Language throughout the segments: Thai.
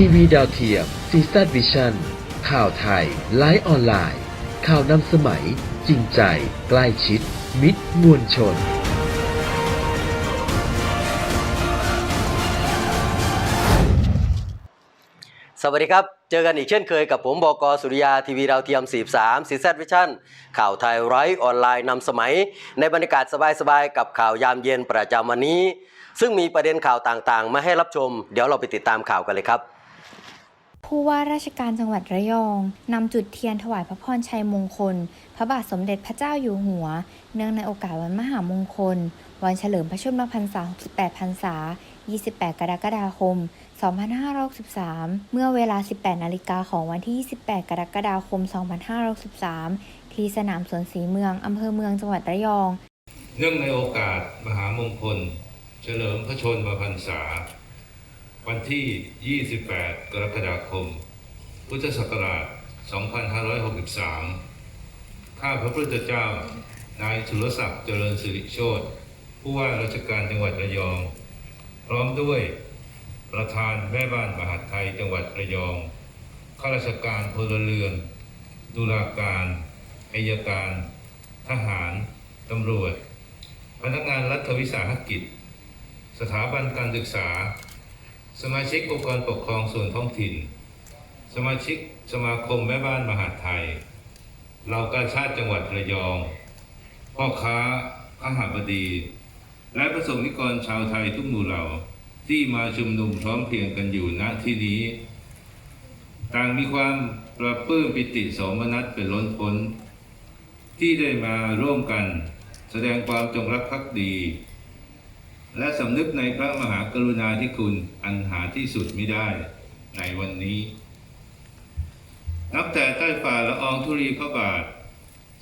ทีวีดาวเทียมซีซัดวิชั่นข่าวไทย ไลฟ์ออนไลน์ ข่าวนำสมัย จริงใจ ใกล้ชิด มิตรมวลชน สวัสดีครับ เจอกันอีกเช่นเคยกับผมบกสุริยาทีวีดาวเทียม 43ซีซวิชั่นข่าวไทยไร้ออนไลน์นำสมัย ในบรรยากาศสบายๆ กับข่าวยามเย็นประจำวันนี้ ซึ่งมีประเด็นข่าวต่างๆ มาให้รับชม เดี๋ยวเราไปติดตามข่าวกันเลยครับ ผู้ว่าราชการจังหวัดระยองนำจุดเทียนถวายพระพรชัยมงคล พระบาทสมเด็จพระเจ้าอยู่หัว เนื่องในโอกาสวันมหามงคล วันเฉลิมพระชนมพรรษา 68 พรรษา 28 กรกฎาคม 2563 เมื่อเวลา 18 นาฬิกาของวันที่ 28 กรกฎาคม 2563 ที่สนามสวนศรีเมืองอำเภอเมืองจังหวัดระยอง เนื่องในโอกาสมหามงคล เฉลิมพระชนมพรรษา วันที่ 28 กรกฎาคม พุทธศักราช 2563 ข้าพระพุทธเจ้า นายสุรศักดิ์เจริญสิริโชตผู้ว่าราชการจังหวัดระยอง พร้อมด้วยประธานแม่บ้านมหาดไทยจังหวัดระยอง ข้าราชการพลเรือนตุลาการอายการ ทหาร ตำรวจ พนักงานรัฐวิสาหกิจ สถาบันการศึกษา สมาชิกองค์กรปกครองส่วนท้องถิ่น สมาชิกสมาคมแม่บ้านมหาไทยเหล่ากาชาติจังหวัดระยอง พ่อค้าขหารบดี และประสงค์นิกรชาวไทยทุกหมู่เหล่าที่มาชุมนุมพร้อมเพรียงกันอยู่ณที่นี้ ต่างมีความประปื้มปิติสมนัสเป็นล้นพ้น ที่ได้มาร่วมกัน แสดงความจงรักภักดี และสำนึกในพระมหากรุณาธิคุณอันหาที่สุดไม่ได้ในวันนี้ นับแต่ใต้ฝ่าละอองธุรีพระบาท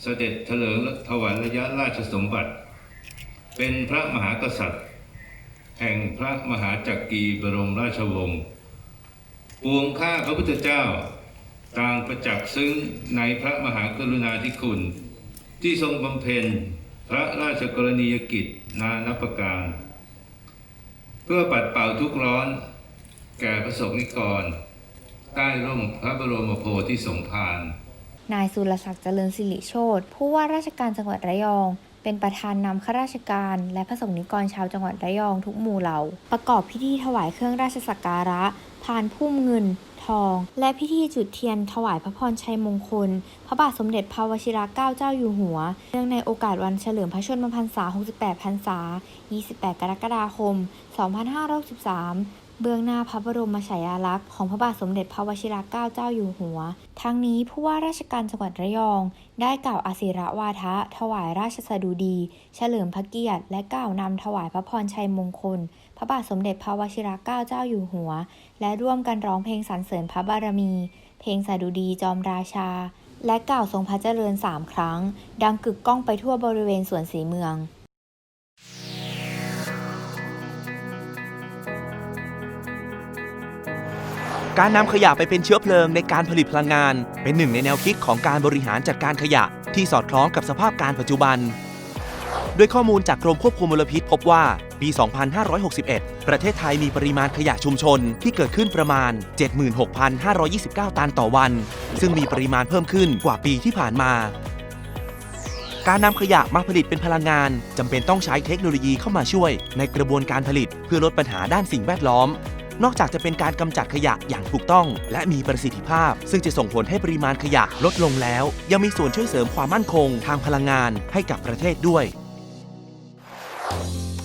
เสด็จเถลิงถวายระยะราชสมบัติ เป็นพระมหากษัตริย์ แห่งพระมหาจักรีบรมราชวงศ์ปวงข้าพระพุทธเจ้าต่างประจักษ์ซึ้งในพระมหากรุณาธิคุณ ที่ทรงบำเพ็ญพระราชกรณียกิจนานับประการ เพื่อปัดเป่าทุกร้อน แก่ประสบนิกร ใต้ร่มพระบรมโพธิสมภารนายสุรศักดิ์เจริญสิริโชตผู้ว่าราชการจังหวัดระยอง เป็นประธานนำข้าราชการ และพระสงฆ์นิกรชาวจังหวัดระยองทุกหมู่เหล่า ประกอบพิธีถวายเครื่องราชสักการะ พานพุ่มเงิน ทอง และพิธีจุดเทียนถวายพระพรชัยมงคล พระบาทสมเด็จพระวชิรเกล้าเจ้าอยู่หัว เนื่องในโอกาสวันเฉลิมพระชนมพรรษา 68 พรรษา 28 กรกฎาคม 2563 เบื้องหน้าพระบรมฉายาลักษณ์ของพระบาทสมเด็จพระวชิรเกล้าเจ้าอยู่หัว ทั้งนี้ผู้ว่าราชการจังหวัดระยอง ได้กล่าวอาศิระวาทะ ถวายราชสดุดี เฉลิมพระเกียรติ และกล่าวนำถวายพระพรชัยมงคล พระบาทสมเด็จพระวชิรเกล้าเจ้าอยู่หัว และร่วมกันร้องเพลงสรรเสริญพระบารมี เพลงสดุดีจอมราชา และกล่าวทรงพระเจริญสามครั้ง ดังกึกก้องไปทั่วบริเวณสวนสีเมือง การนำขยะไปเป็นเชื้อเพลิงในการผลิตพลังงาน เป็นหนึ่งในแนวคิดของการบริหารจัดการขยะที่สอดคล้องกับสภาพการปัจจุบัน ด้วยข้อมูลจากกรมควบคุมมลพิษ พบว่าปี 2561 ประเทศไทยมีปริมาณขยะชุมชนที่เกิดขึ้นประมาณ 76,529 ตันต่อวัน ซึ่งมีปริมาณเพิ่มขึ้นกว่าปีที่ผ่านมา การนำขยะมาผลิตเป็นพลังงานจำเป็นต้องใช้เทคโนโลยีเข้ามาช่วยในกระบวนการผลิตเพื่อลดปัญหาด้านสิ่งแวดล้อม นอกจากจะเป็นการกำจัดขยะอย่างถูกต้อง และมีประสิทธิภาพ ซึ่งจะส่งผลให้ปริมาณขยะลดลงแล้ว ยังมีส่วนช่วยเสริมความมั่นคง ทางพลังงานให้กับประเทศด้วย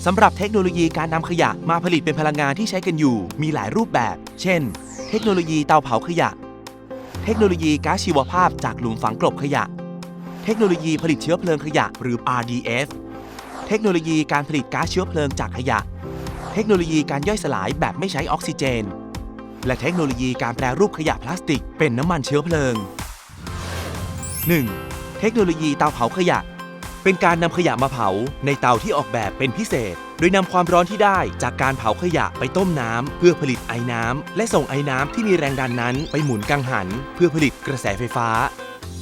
สำหรับเทคโนโลยีการนำขยะมาผลิตเป็นพลังงานที่ใช้กันอยู่ มีหลายรูปแบบ เช่น เทคโนโลยีเตาเผาขยะ เทคโนโลยีก๊าซชีวภาพจากหลุมฝังกลบขยะ เทคโนโลยีผลิตเชื้อเพลิงขยะหรือ RDF เทคโนโลยีการผลิตก๊าซเชื้อเพลิงจากขยะ เทคโนโลยีการย่อยสลายแบบไม่ใช้ออกซิเจน และเทคโนโลยีการแปรรูปขยะพลาสติกเป็นน้ำมันเชื้อเพลิง 1. เทคโนโลยีเตาเผาขยะ เป็นการนำขยะมาเผาในเตาที่ออกแบบเป็นพิเศษ โดยนำความร้อนที่ได้จากการเผาขยะไปต้มน้ำเพื่อผลิตไอน้ำและส่งไอน้ำที่มีแรงดันนั้นไปหมุนกังหัน เพื่อผลิตกระแสไฟฟ้า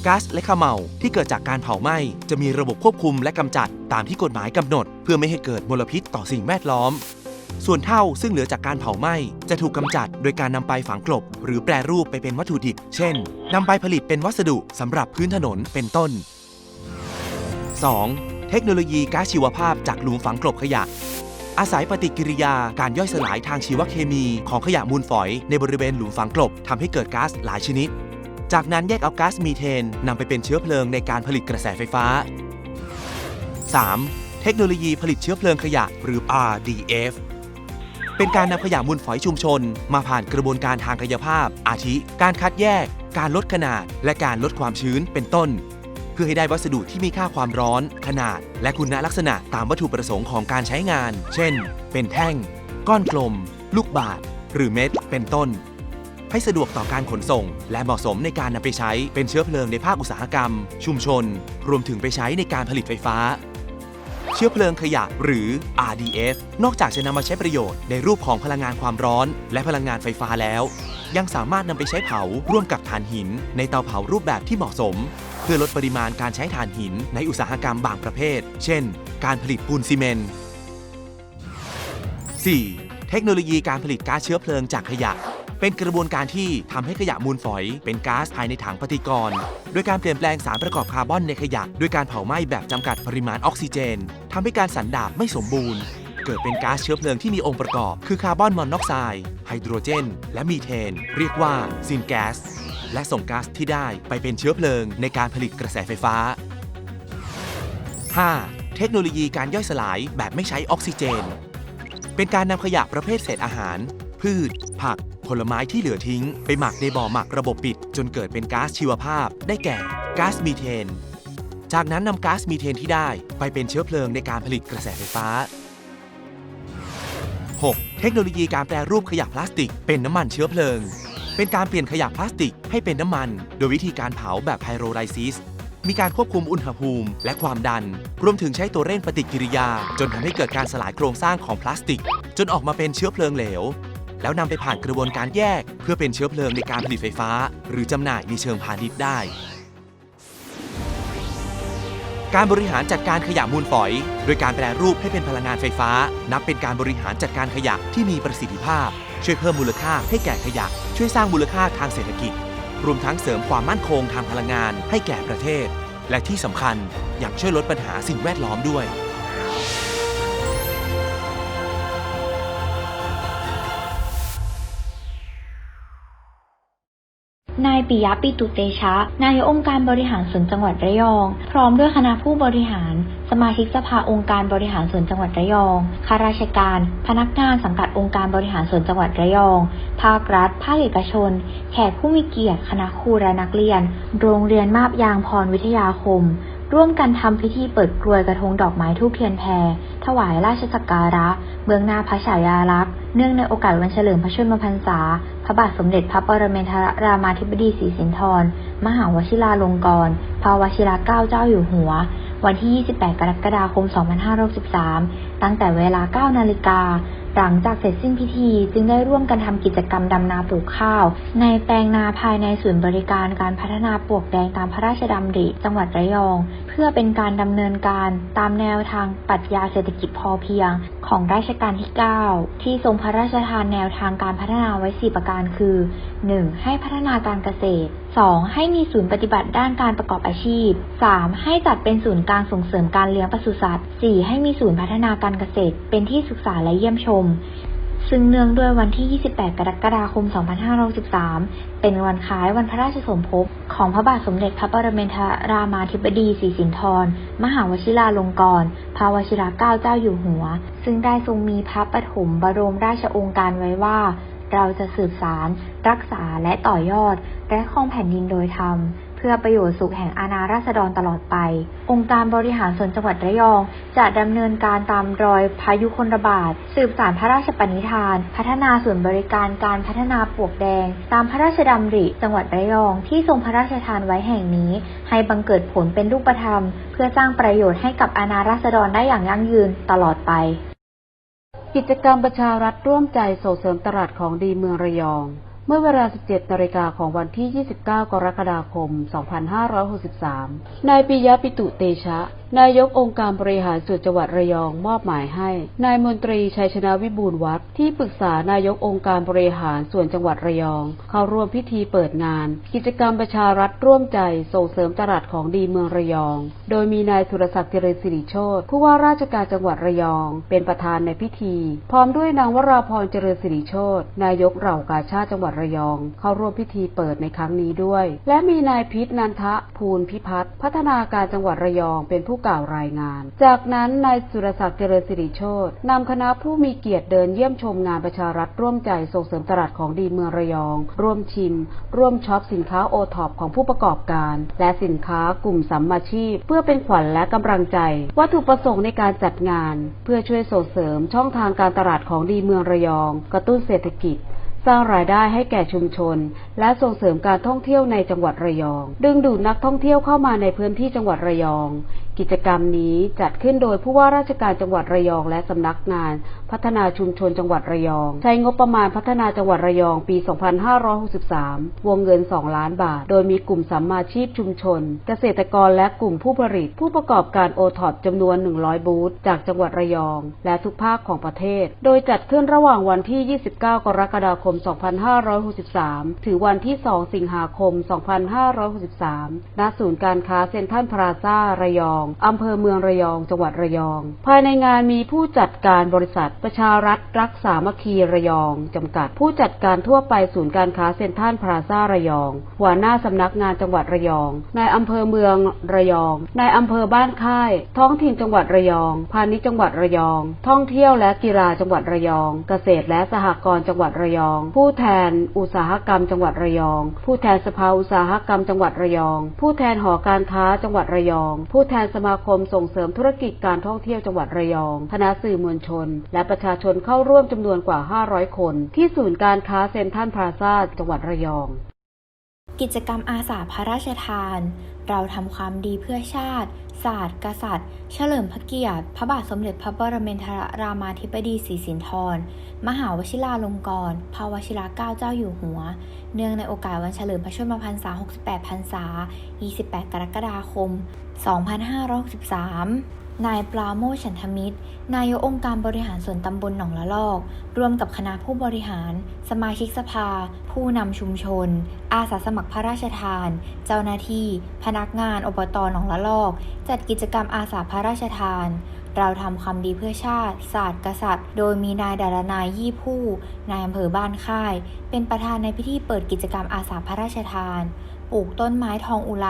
ก๊าซและขมเหลาที่เกิดจากการเผาไหม้จะมีระบบควบคุมและกำจัดตามที่กฎหมายกำหนด เพื่อไม่ให้เกิดมลพิษต่อสิ่งแวดล้อม ส่วนเท่าซึ่งเหลือจากการเผาไหม้จะถูกกำจัดโดยการนำไปฝังกลบ หรือแปรรูปไปเป็นวัตถุดิบ เช่นนำไปผลิตเป็นวัสดุสำหรับพื้นถนนเป็นต้น 2. เทคโนโลยีก๊าซชีวภาพจากหลุมฝังกลบขยะ อาศัยปฏิกิริยาการย่อยสลายทางชีวเคมีของขยะมูลฝอย ในบริเวณหลุมฝังกลบทำให้เกิดก๊าซหลายชนิด จากนั้นแยกเอาก๊าซมีเทนนำไปเป็นเชื้อเพลิงในการผลิตกระแสไฟฟ้า 3. เทคโนโลยีผลิตเชื้อเพลิงขยะหรือ RDF เป็นการนำขยะมูลฝอยชุมชน มาผ่านกระบวนการทางกายภาพ อาทิ การคัดแยก การลดขนาด และการลดความชื้นเป็นต้น เพื่อให้ได้วัสดุที่มีค่าความร้อน ขนาด และคุณลักษณะตามวัตถุประสงค์ของการใช้งาน เช่น เป็นแท่ง ก้อนกลม ลูกบาศหรือเม็ด เป็นต้น ให้สะดวกต่อการขนส่ง และเหมาะสมในการนำไปใช้เป็นเชื้อเพลิงในภาคอุตสาหกรรม ชุมชน รวมถึงไปใช้ในการผลิตไฟฟ้า เชื้อเพลิงขยะหรือ RDF นอกจากจะนำมาใช้ประโยชน์ในรูปของพลังงานความร้อน และพลังงานไฟฟ้าแล้ว ยังสามารถนำไปใช้เผาร่วมกับถ่านหิน ในเตาเผารูปแบบที่เหมาะสม เพื่อลดปริมาณการใช้ถ่านหินในอุตสาหกรรมบางประเภท เช่น การผลิตปูนซีเมนต์ 4. เทคโนโลยีการผลิตก๊าซเชื้อเพลิงจากขยะ เป็นกระบวนการที่ทำให้ขยะมูลฝอย เป็นก๊าซภายในถังปฏิกรณ์โดยการเปลี่ยนแปลงสารประกอบคาร์บอนในขยะด้วยการเผาไหม้แบบจำกัดปริมาณออกซิเจนทำให้การสันดาบไม่สมบูรณ์ เกิดเป็นก๊าซเชื้อเพลิงที่มีองค์ประกอบ คือคาร์บอนมอนอกไซด์ไฮโดรเจน และมีเทน เรียกว่าซินแก๊สและส่งก๊าซที่ได้ไปเป็นเชื้อเพลิงในการผลิตกระแสไฟฟ้า 5. เทคโนโลยีการย่อยสลายแบบไม่ใช้ออกซิเจน เป็นการนำขยะประเภทเศษอาหาร พืช ผัก ผลไม้ที่เหลือทิ้ง ไปหมักในบ่อหมักระบบปิด จนเกิดเป็นก๊าซชีวภาพ ได้แก่ก๊าซมีเทน จากนั้นนำก๊าซมีเทนที่ได้ ไปเป็นเชื้อเพลิงในการผลิตกระแสไฟฟ้า 6. เทคโนโลยีการแปรรูปขยะพลาสติก เป็นน้ำมันเชื้อเพลิง เป็นการเปลี่ยนขยะพลาสติกให้เป็นน้ำมัน โดยวิธีการเผาแบบไพโรไลซิสมีการควบคุมอุณหภูมิ และความดัน รวมถึงใช้ตัวเร่งปฏิกิริยา จนทำให้เกิดการสลายโครงสร้างของพลาสติก จนออกมาเป็นเชื้อเพลิงเหลว แล้วนำไปผ่านกระบวนการแยก เพื่อเป็นเชื้อเพลิงในการผลิตไฟฟ้า หรือจำหน่ายในเชิงพาณิชย์ได้ การบริหารจัดการขยะมูลฝอย โดยการแปรรูปให้เป็นพลังงานไฟฟ้า นับเป็นการบริหารจัดการขยะที่มีประสิทธิภาพ ช่วยเพิ่มมูลค่าให้แก่ขยะ ช่วยสร้างมูลค่าทางเศรษฐกิจ รวมทั้งเสริมความมั่นคงทางพลังงานให้แก่ประเทศ และที่สำคัญยังช่วยลดปัญหาสิ่งแวดล้อมด้วย นายปิยะปิตุเตชะ นายองค์การบริหารส่วนจังหวัดระยอง พร้อมด้วยคณะผู้บริหาร สมาชิกสภาองค์การบริหารส่วนจังหวัดระยองข้าราชการ พนักงานสังกัดองค์การบริหารส่วนจังหวัดระยอง ภาครัฐ ภาคเอกชน แขกผู้มีเกียรติคณะครูและนักเรียน โรงเรียนมาบยางพรวิทยาคม ร่วมกันทำพิธีเปิดกรวยกระทงดอกไม้ทูบเทียนแพร ถวายราชสักการะ เบื้องหน้าพระฉายาลักษณ์ เนื่องในโอกาสวันเฉลิมพระชนมพรรษา พระบาทสมเด็จพระปรมินทรรามาธิบดีศรีสินธร มหาวชิราลงกรณ์ พระวชิราเกล้าเจ้าอยู่หัว วันที่ 28 กรกฎาคม 2563 ตั้งแต่เวลา 9 นาฬิกา หลังจากเสร็จสิ้นพิธีจึงได้ร่วมกันทำกิจกรรมดำนาปลูกข้าว ในแปลงนาภายในศูนย์บริการการพัฒนาปลวกแดงตามพระราชดำริ จังหวัดระยอง เพื่อเป็นการดำเนินการตามแนวทางปรัชญาเศรษฐกิจพอเพียง ของรัชกาลที่ 9 ที่ทรงพระราชทานแนวทางการพัฒนาไว้ 4 ประการคือ 1. ให้พัฒนาการเกษตร 2. ให้มีศูนย์ปฏิบัติด้านการประกอบอาชีพ 3. ให้จัดเป็นศูนย์กลางส่งเสริมการเลี้ยงปศุสัตว์ 4. ให้มีศูนย์พัฒนาการเกษตร เป็นที่ศึกษาและเยี่ยมชม ซึ่งเนื่องด้วยวันที่ 28 กรกฎาคม 2563เป็นวันคล้ายวันพระราชสมภพของพระบาทสมเด็จพระปรมินทรรามาธิบดีศรีสินธร มหาวชิราลงกรณ์พระวชิราเกล้าเจ้าอยู่หัว ซึ่งได้ทรงมีพระปฐมบรมราชองค์การไว้ว่า เราจะสืบสาร รักษาและต่อยอด และครองแผ่นดินโดยธรรม เพื่อประโยชน์สุขแห่งอาณาราษฎรตลอดไป องค์การบริหารส่วนจังหวัดระยอง จะดำเนินการตามรอยพายุคนระบาด สืบสารพระราชปณิธาน พัฒนาส่วนบริการการพัฒนาปลวกแดง ตามพระราชดำริจังหวัดระยอง ที่ทรงพระราชทานไว้แห่งนี้ ให้บังเกิดผลเป็นรูปธรรม เพื่อสร้างประโยชน์ให้กับอาณาราษฎรได้อย่างยั่งยืนตลอดไป กิจกรรมประชารัฐร่วมใจส่งเสริมตลาดของดีเมืองระยอง เมื่อเวลา 17นาฬิกาของวันที่ 29 กรกฎาคม 2563 นายปิยะปิตุเตชะ นายกองค์การบริหารส่วนจังหวัดระยองมอบหมายให้ นายมนตรีชัยชนะวิบูลย์วัฒน์ที่ปรึกษานายกองค์การบริหารส่วนจังหวัดระยอง เข้าร่วมพิธีเปิดงาน กิจกรรมประชารัฐร่วมใจส่งเสริมตลาดของดีเมืองระยอง โดยมีนายสุรศักดิ์เจริญสิริโชตผู้ว่าราชการจังหวัดระยอง เป็นประธานในพิธี พร้อมด้วยนางวราพรเจริญสิริโชตนายกเหล่ากาชาติจังหวัดระยอง เข้าร่วมพิธีเปิดในครั้งนี้ด้วย และมีนายพิษนันทะภูลพิพัฒน์พัฒนาการจังหวัดระยองเป็นผู้กล่าวรายงาน จากนั้นนายสุรศักดิ์เจริญสิริโชตนำคณะผู้มีเกียรติเดินเยี่ยมชมงานประชารัฐร่วมใจส่งเสริมตลาดของดีเมืองระยอง ร่วมชิม ร่วมช็อปสินค้าโอท็อปของผู้ประกอบการ และสินค้ากลุ่มสัมมาชีพ เพื่อเป็นขวัญและกำลังใจ วัตถุประสงค์ในการจัดงาน เพื่อช่วยส่งเสริมช่องทางการตลาดของดีเมืองระยอง กระตุ้นเศรษฐกิจสร้างรายได้ให้แก่ชุมชน และส่งเสริมการท่องเที่ยวในจังหวัดระยอง ดึงดูดนักท่องเที่ยวเข้ามาในพื้นที่จังหวัดระยอง กิจกรรมนี้จัดขึ้นโดยผู้ว่าราชการจังหวัดระยอง และสำนักงาน พัฒนาชุมชนจังหวัดระยอง ใช้งบประมาณพัฒนาจังหวัดระยองปี 2563 วงเงิน 2 ล้านบาท โดยมีกลุ่มสัมมาชีพชุมชน เกษตรกรและกลุ่มผู้ผลิต ผู้ประกอบการโอท็อปจำนวน 100 บูธจากจังหวัดระยอง และทุกภาคของประเทศ โดยจัดขึ้นระหว่างวันที่ 29 กรกฎาคม 2563 ถึงวันที่ 2 สิงหาคม 2563 ณ ศูนย์การค้าเซ็นทรัลพลาซ่าระยองอำเภอเมืองระยอง จังหวัดระยอง ภายในงานมีผู้จัดการบริษัทประชารัฐรักษามัคคีระยอง จำกัด ผู้จัดการทั่วไปศูนย์การค้าเซ็นทรัลพลาซ่าระยอง หัวหน้าสำนักงานจังหวัดระยองนายอำเภอเมืองระยองนายอำเภอบ้านค่าย ท้องถิ่นจังหวัดระยอง พาณิชย์จังหวัดระยอง ท่องเที่ยวและกีฬาจังหวัดระยอง เกษตรและสหกรณ์จังหวัดระยอง ผู้แทนอุตสาหกรรมจังหวัดระยอง ผู้แทนสภาอุตสาหกรรมจังหวัดระยอง ผู้แทนหอการค้าจังหวัดระยอง ผู้แทนสมาคมส่งเสริมธุรกิจการท่องเที่ยวจังหวัดระยอง คณะสื่อมวลชน และประชาชนเข้าร่วมจำนวนกว่า 500 คน ที่ศูนย์การค้าเซ็นทรัลพลาซาจังหวัดระยอง กิจกรรมอาสาพระราชทาน เราทำความดีเพื่อชาติ ศาสตร์ กษัตริย์ เฉลิมพระเกียรติ พระบาทสมเด็จพระปรมินทรรามาธิบดีศรีสินธร มหาวชิราลงกรณ์พระวชิรเกล้าเจ้าอยู่หัว เนื่องในโอกาสวันเฉลิมพระชนมพรรษา 68 พรรษา 28 กรกฎาคม 2563 นายปราโมชฉันทมิตร นายกองค์การบริหารส่วนตำบลหนองละลอกร่วมกับคณะผู้บริหาร สมาชิกสภา ผู้นำชุมชน อาสาสมัครพระราชทาน เจ้าหน้าที่ พนักงานอบตหนองละลอก จัดกิจกรรมอาสาพระราชทานเราทำความดีเพื่อชาติ ศาสตร์กษัตริย์ โดยมีนายดารนายยี่ผู้ นายอำเภอบ้านค่าย เป็นประธานในพิธีเปิดกิจกรรมอาสาพระราชทาน ปลูกต้นไม้ทองอุไร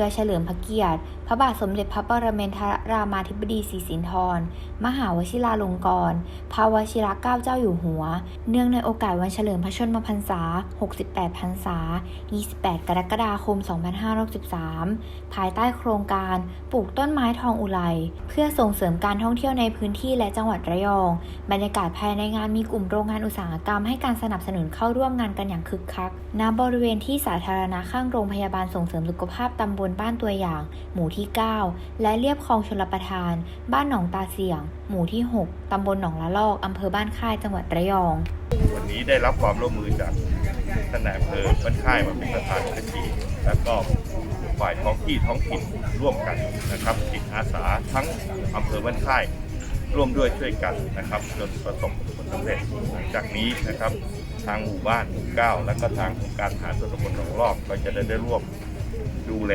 พื่อเฉลิมพระเกียรติ พระบาทสมเด็จพระปรมินทรรามาธิบดีศรีสินธร มหาวชิราลงกรณ์พระวชิรเกล้าเจ้าอยู่หัว เนื่องในโอกาสวันเฉลิมพระชนมพรรษา 68 พรรษา 28 กรกฎาคม 2563 ภายใต้โครงการปลูกต้นไม้ทองอุไรเพื่อส่งเสริมการท่องเที่ยวในพื้นที่และจังหวัดระยอง บรรยากาศภายในงานมีกลุ่มโรงงานอุตสาหกรรมให้การสนับสนุนเข้าร่วมงานกันอย่างคึกคักณบริเวณที่สาธารณะข้างโรงพยาบาลส่งเสริมสุขภาพตำบลบ้านตัวอย่าง หมู่ที่ 9 และเรียบคลองชลประทาน บ้านหนองตาเสียง หมู่ที่ 6 ตำบลหนองละลอก อำเภอบ้านค่าย จังหวัดระยอง วันนี้ได้รับความร่วมมือจากท่านนายอำเภอบ้านค่ายมาเป็นประธานพิธีแล้วก็ฝ่ายท้องที่ท้องถิ่นร่วมกันนะครับจิตอาสาทั้งอำเภอบ้านค่ายร่วมด้วยช่วยกันนะครับ จนประสบผลสำเร็จหลังจากนี้นะครับ ทางหมู่บ้านหมู่เก้าแล้วก็ทางองค์การหารส่วนตำบลหนองรอกเราจะได้ได้ร่วม ดูแล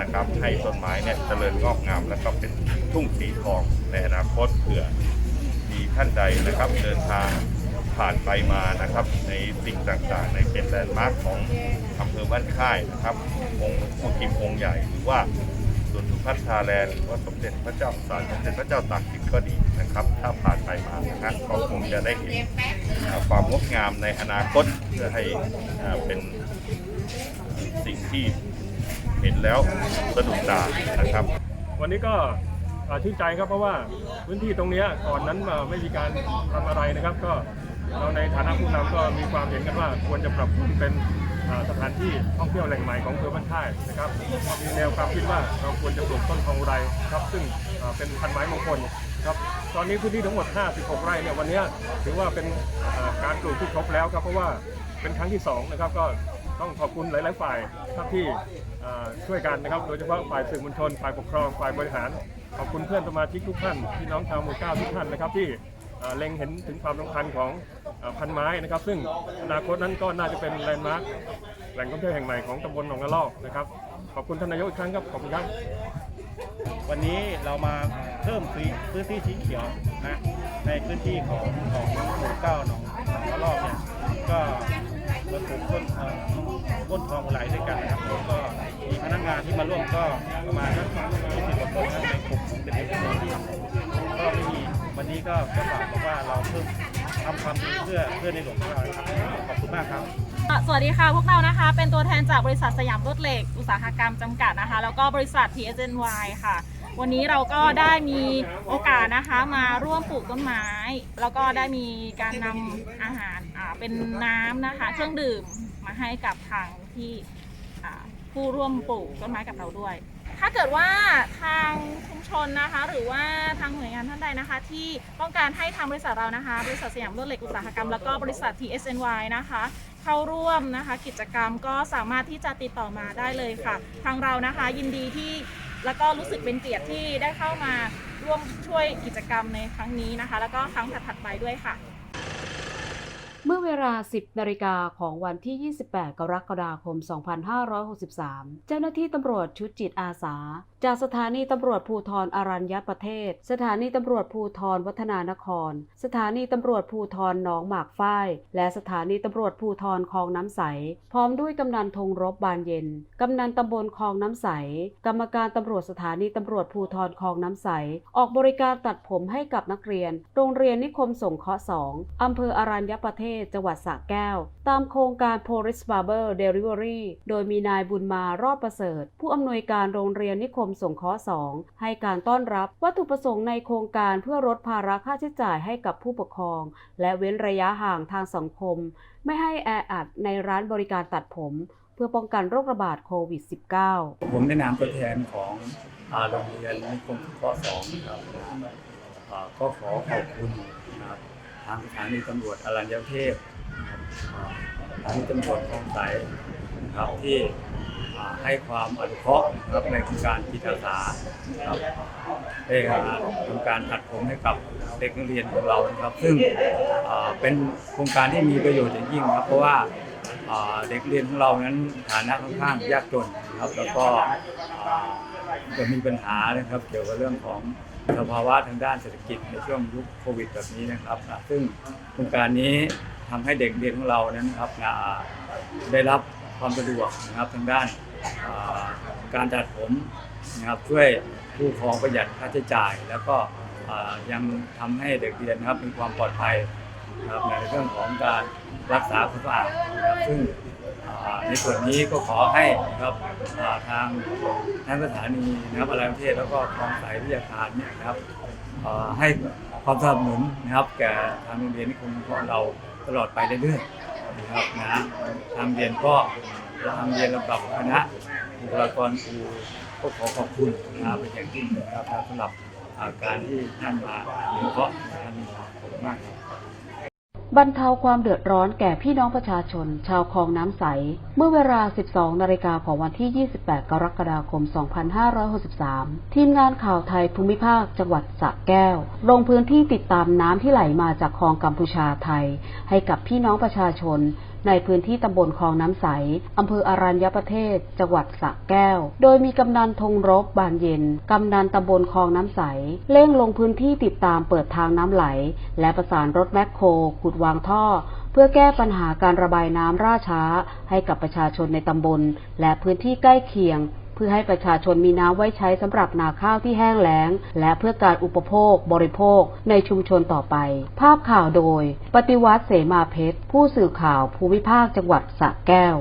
นะครับ ให้ต้นไม้เนี่ยเจริญงอกงามแล้วก็เป็นทุ่งสีทองในอนาคตเผื่อมีท่านใดนะครับ เดินทางผ่านไปมานะครับ ในสิ่งต่างๆ ในเป็นแลนด์มาร์คของอำเภอบ้านค่ายนะครับองค์ผู้ทิมองค์ใหญ่หรือว่าสวนทุพัฒนาแลนด์หรือว่าสมเด็จพระเจ้าสารสมเด็จพระเจ้าตากสินก็ดีนะครับ ถ้าผ่านไปมานะครับก็คงจะได้เห็นความงดงามในอนาคตเพื่อให้เป็นสิ่งที่ เห็นแล้วสะดุดตานะครับ วันนี้ก็ชื่นใจครับเพราะว่าพื้นที่ตรงนี้ก่อนนั้นไม่มีการทำอะไรนะครับ ก็เราในฐานะผู้นำก็มีความเห็นกันว่าควรจะปรับปรุงเป็นสถานที่ท่องเที่ยวแหล่งใหม่ของอำเภอบ้านค่ายนะครับมีแนวความคิดว่าเราควรจะปลูกต้นทองไรครับ ซึ่งเป็นพันไม้มงคลครับ ตอนนี้พื้นที่ทั้งหมด 56 ไร่เนี่ยวันนี้ถือว่าเป็นการปลูกที่ครบแล้วครับเพราะว่าเป็นครั้งที่สองนะครับก็ ต้องขอบคุณหลาย ๆ ฝ่ายครับที่ช่วยกันนะครับ โดยเฉพาะฝ่ายสื่อมวลชน ฝ่ายปกครอง ฝ่ายบริหาร ขอบคุณเพื่อนสมาชิกทุกท่าน พี่น้องชาวหมู่เก้าทุกท่านนะครับที่เอ่อเล็งเห็นถึงความสำคัญของอพันไม้นะครับ ซึ่งอนาคตนั้นก็น่าจะเป็นแลนด์มาร์คแหล่งท่องเที่ยวแห่งใหม่ของตำบลหนองละลอกนะครับ ขอบคุณท่านนายกอีกครั้งครับ ขอบคุณครับ วันนี้เรามาเพิ่มพื้นพื้นที่สีเขียวนะในพื้นที่ของของหมู่เก้าหนองหนองละลอกเนี่ยก็มาปลูกต้น เอ่อต้นทองไหลด้วยกันนะครับแล้วก็มีพนักงานที่มาร่วมก็ประมาณสักยี่สิบกว่าคนนะในกลุ่มเป็นเอกชนที่ก็ไม่มีวันนี้ก็ก็ฝากบอกว่าเราเพิ่มทำความดีเพื่อเพื่อในหลวงของเรานะครับขอบคุณมากครับ สวัสดีค่ะพวกเรานะคะ เป็นตัวแทนจากบริษัทสยามรถเหล็ก อุตสาหกรรมจำกัดนะคะ แล้วก็บริษัท TSNY ค่ะ วันนี้เราก็ได้มีโอกาสนะคะมาร่วมปลูกต้นไม้ แล้วก็ได้มีการนำอาหารเป็นน้ำนะคะ เครื่องดื่ม มาให้กับทางที่ผู้ร่วมปลูกต้นไม้กับเราด้วย ถ้าเกิดว่าทางชุมชนนะคะ หรือว่าทางหน่วยงานท่านใดนะคะ ที่ต้องการให้ทางบริษัทเรานะคะ บริษัทสยามรถเหล็กอุตสาหกรรมแล้วก็บริษัท TSNY นะคะเข้าร่วมนะคะกิจกรรมก็สามารถที่จะติดต่อมาได้เลยค่ะ ทางเรานะคะยินดีที่แล้วก็รู้สึกเป็นเกียรติที่ได้เข้ามาร่วมช่วยกิจกรรมในครั้งนี้นะคะ แล้วก็ครั้งถัดๆไปด้วยค่ะ มื่อเวลา 10 นาฬิกาของวันที่ 28 กรกฎาคม 2563 เจ้าหน้าที่ตำรวจชุดจิตอาสา จากสถานีตำรวจภูธรอรัญญประเทศ สถานีตำรวจภูธรวัฒนานคร สถานีตำรวจภูธรหนองหมากฝ้าย และสถานีตำรวจภูธรคลองน้ำใส พร้อมด้วยกำนันธงรบบานเย็น กำนันตำบลคลองน้ำใส กรรมการตำรวจสถานีตำรวจภูธรคลองน้ำใส ออกบริการตัดผมให้กับนักเรียน โรงเรียนนิคมสงเคราะห์2อำเภออรัญญประเทศ จังหวัดสระแก้ว ตามโครงการ Police Barber Delivery โดยมีนายบุญมารอดประเสริฐ ผู้อำนวยการโรงเรียนนิคมสงเคราะห์2ให้การต้อนรับวัตถุประสงค์ในโครงการเพื่อลดภาระค่าใช้จ่ายให้กับผู้ปกครอง และเว้นระยะห่างทางสังคม ไม่ให้แออัดในร้านบริการตัดผม เพื่อป้องกันโรคระบาดโควิด -19 ผมในนามตัวแทนของอ่าโรงเรียนนิคมสงเคราะห์สองครับก็ขอขอบคุณนะครับทางสถานีตำรวจอรัญญเทศนะครับอ่าสถานีตำรวจคลองใสนะครับที่ ให้ความอนุเคราะห์นะครับในโครงการจิตอาสาครับได้อ่าทำการตัดผมให้กับเด็กนักเรียนของเรานะครับ ซึ่งเป็นโครงการที่มีประโยชน์อย่างยิ่งครับเพราะว่าเด็กเรียนของเรานั้นฐานะค่อนข้างยากจนนะครับแล้วก็จะมีปัญหานะครับเกี่ยวกับเรื่องของสภาวะทางด้านเศรษฐกิจในช่วงยุคโควิดแบบนี้นะครับ ซึ่งโครงการนี้ทำให้เด็กเรียนของเรานั้นนะครับได้รับความสะดวกนะครับทางด้าน การตัดผมนะครับช่วยผู้ครองประหยัดค่าใช้จ่าย แล้วก็ยังทำให้เด็กเรียนนะครับมีความปลอดภัยนะครับในเรื่องของการรักษาความสะอาดนะครับซึ่งในส่วนนี้ก็ขอให้นะครับทางทางสถานีนะครับอะไรประเทศแล้วก็คลองสายวิทยาคารเนี่ยนะครับให้ความสนับสนุนนะครับแก่ทางโรงเรียนนิคมของเราตลอดไปเรื่อยๆนะครับนะทางเรียนก็ ทางเรียนลำดับคณะบุคลากรครูก็ขอขอบคุณนะครับเป็นอย่างยิ่งนะครับสำหรับการที่ท่านมาเรียนเพาะในครั้งนี้ครับขอบคุณมากครับบรรเทาความเดือดร้อนแก่พี่น้องประชาชน ชาวคลองน้ำใส เมื่อเวลา 12 นาฬิกาของวันที่ 28 กรกฎาคม 2563 ทีมงานข่าวไทยภูมิภาค จังหวัดสระแก้ว ลงพื้นที่ติดตามน้ำที่ไหลมาจากคลองกัมพูชาไทย ให้กับพี่น้องประชาชน ในพื้นที่ตำบลคลองน้ำใสอำเภออารัญญประเทศ จังหวัดสระแก้ว โดยมีกำนันธงรบบานเย็น กำนันตำบลคลองน้ำใส เร่งลงพื้นที่ติดตามเปิดทางน้ำไหล และประสานรถแมคโครขุดวางท่อ เพื่อแก้ปัญหาการระบายน้ำร่าช้า ให้กับประชาชนในตำบล และพื้นที่ใกล้เคียง เพื่อให้ประชาชนมีน้ำไว้ใช้สำหรับนาข้าวที่แห้งแล้ง และเพื่อการอุปโภค บริโภค ในชุมชนต่อไป ภาพข่าวโดย ปฏิวัติเสมาเพชร ผู้สื่อข่าวภูมิภาคจังหวัดสระแก้ว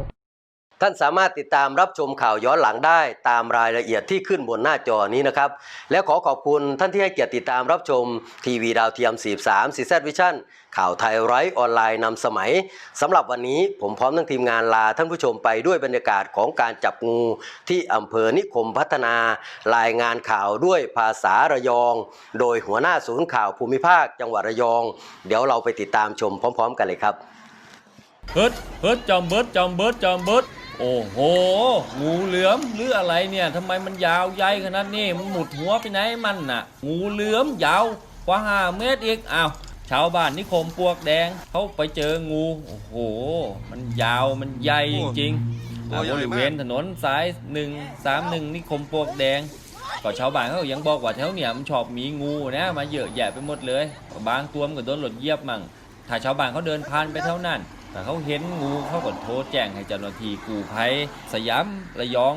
ท่านสามารถติดตามรับชมข่าวย้อนหลังได้ตามรายละเอียดที่ขึ้นบนหน้าจอนี้นะครับ และขอขอบคุณท่านที่ให้เกียรติติดตามรับชมทีวีดาวเทียม 43ซีซวิชั่นข่าวไทยไร้ออนไลน์นำสมัยสำหรับวันนี้ผมพร้อมทั้งทีมงานลาท่านผู้ชมไปด้วยบรรยากาศของการจับงูที่อำเภอนิคมพัฒนารายงานข่าวด้วยภาษาระยอง โดยหัวหน้าศูนย์ข่าวภูมิภาค จังหวัดระยอง เดี๋ยวเราไปติดตามชมพร้อม ๆ กันเลยครับเฮิร์ดเฮิร์ดจอมเบิร์ดจอมเบิร์ดจอมเบิด โอ้โห งูเหลือมหรืออะไรเนี่ยทำไมมันยาวใหญ่ขนาดนี้มันหมุดหัวไปไหนมันน่ะ งูเหลือมยาวกว่าห้าเมตรอีกอ้าวชาวบ้านนิคมปลวกแดงเขาไปเจองู โอ้โห มันยาวมันใหญ่จริงๆอ่าบริเวณถนนสาย1 3 1 นิคมปลวกแดง ก็ชาวบ้านเขาก็ยังบอกว่าแถวเนี่ยมันชอบมีงูนะมาเยอะแยะไปหมดเลย บางตัวมันก็โดนรถเหยียบมั่งถ้าชาวบ้านเขาเดินผ่านไปเท่านั้น แต่เขาเห็นงูเขาก็โทรแจ้งให้เจ้าหน้าที่กู้ภัยสยามระยอง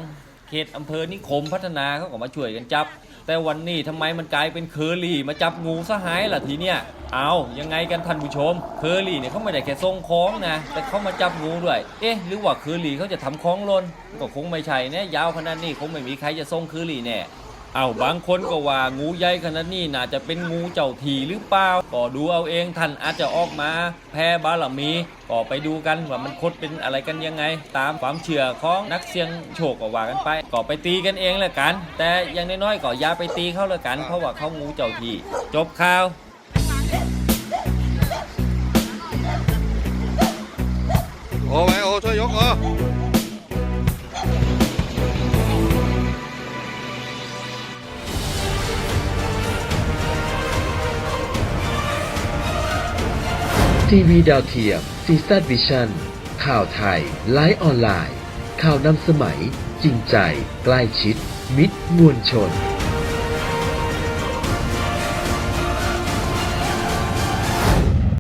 เขตอำเภอนิคมพัฒนาเขาก็มาช่วยกันจับ แต่วันนี้ทำไมมันกลายเป็นเคอรี่มาจับงูซะหายล่ะทีเนี้ยเอายังไงกันท่านผู้ชม เคอรี่เนี่ยเขาไม่ได้แค่ส่งของนะแต่เขามาจับงูด้วย เอ๊ะหรือว่าเคอรี่เขาจะทำของลนก็คงไม่ใช่แน่ยาวขนาดนี้คงไม่มีใครจะส่งเคอรี่แน่ เอาบางคนก็ว่างูใหญ่ขนาดนี้น่าจะเป็นงูเจ้าทีหรือเปล่า ก็ดูเอาเองท่านอาจจะออกมาแพ้บารมี ก็ไปดูกันว่ามันคดเป็นอะไรกันยังไง ตามความเชื่อของนักเสี่ยงโชคก็ว่ากันไป ก็ไปตีกันเองล้วกัน แต่อย่างน้อยๆก็อย่าไปตีเขาล้วกัน เพราะว่าเขางูเจ้าทีจบข่าวโอ้ไว้โอ้ช่วยยกเออ ทีวีดาวเทียมซีซั d วิชั่นข่าวไทย ไลฟ์ออนไลน์ ข่าวนำสมัย จริงใจ ใกล้ชิด มิตรมวลชน